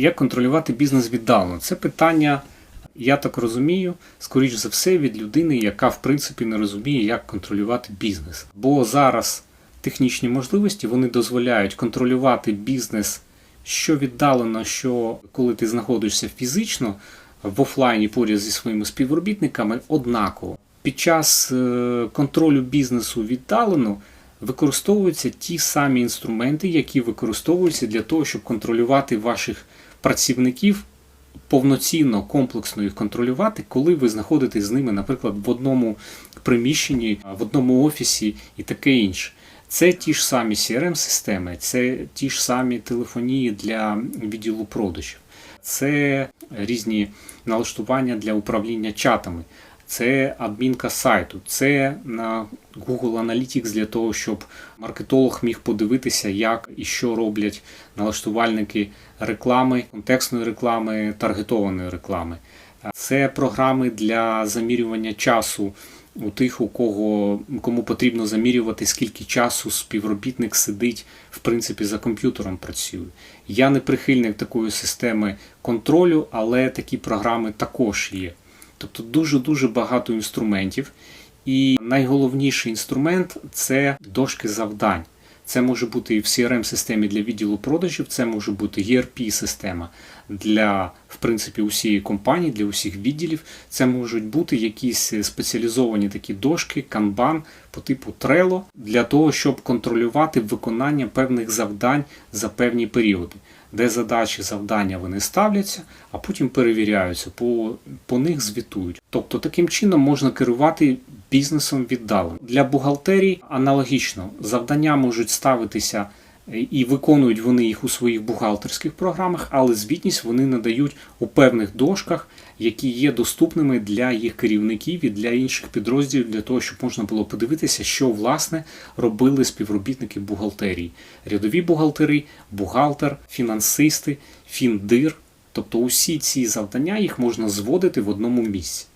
Як контролювати бізнес віддалено? Це питання, я так розумію, скоріш за все, від людини, яка в принципі не розуміє, як контролювати бізнес. Бо зараз технічні можливості вони дозволяють контролювати бізнес що віддалено, що коли ти знаходишся фізично в офлайні поряд зі своїми співробітниками, однаково. Під час е, контролю бізнесу віддалено використовуються ті самі інструменти, які використовуються для того, щоб контролювати ваших працівників, повноцінно, комплексно їх контролювати, коли ви знаходитесь з ними, наприклад, в одному приміщенні, в одному офісі і таке інше. Це ті ж самі CRM-системи, це ті ж самі телефонії для відділу продажів, це різні налаштування для управління чатами, це адмінка сайту, це на Google Analytics для того, щоб маркетолог міг подивитися, як і що роблять налаштувальники реклами, контекстної реклами, таргетованої реклами. Це програми для замірювання часу у тих, у кого кому потрібно замірювати, скільки часу співробітник сидить, в принципі, за комп'ютером працює. Я не прихильник такої системи контролю, але такі програми також є. Тобто дуже-дуже багато інструментів. І найголовніший інструмент це дошки завдань. Це може бути і в CRM-системі для відділу продажів, це може бути ERP-система для, в принципі, усієї компанії, для усіх відділів. Це можуть бути якісь спеціалізовані такі дошки, канбан по типу Trello, для того, щоб контролювати виконання певних завдань за певні періоди, де задачі завдання вони ставляться, а потім перевіряються, по, по них звітують. Тобто таким чином можна керувати бізнесом віддалено. Для бухгалтерії аналогічно завдання можуть ставитися і виконують вони їх у своїх бухгалтерських програмах, але звітність вони надають у певних дошках, які є доступними для їх керівників і для інших підрозділів, для того, щоб можна було подивитися, що власне робили співробітники бухгалтерії, рядові бухгалтери, бухгалтер, фінансисти, фіндир. Тобто усі ці завдання їх можна зводити в одному місці.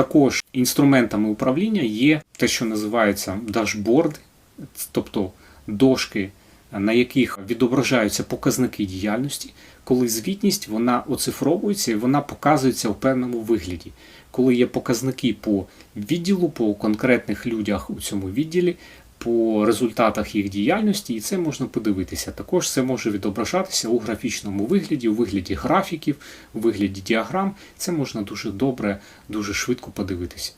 Також інструментами управління є те, що називається дашборди, тобто дошки, на яких відображаються показники діяльності, коли звітність вона оцифровується і вона показується у певному вигляді. Коли є показники по відділу, по конкретних людях у цьому відділі, по результатах їх діяльності, і це можна подивитися. Також це може відображатися у графічному вигляді, у вигляді графіків, у вигляді діаграм. Це можна дуже добре, дуже швидко подивитися.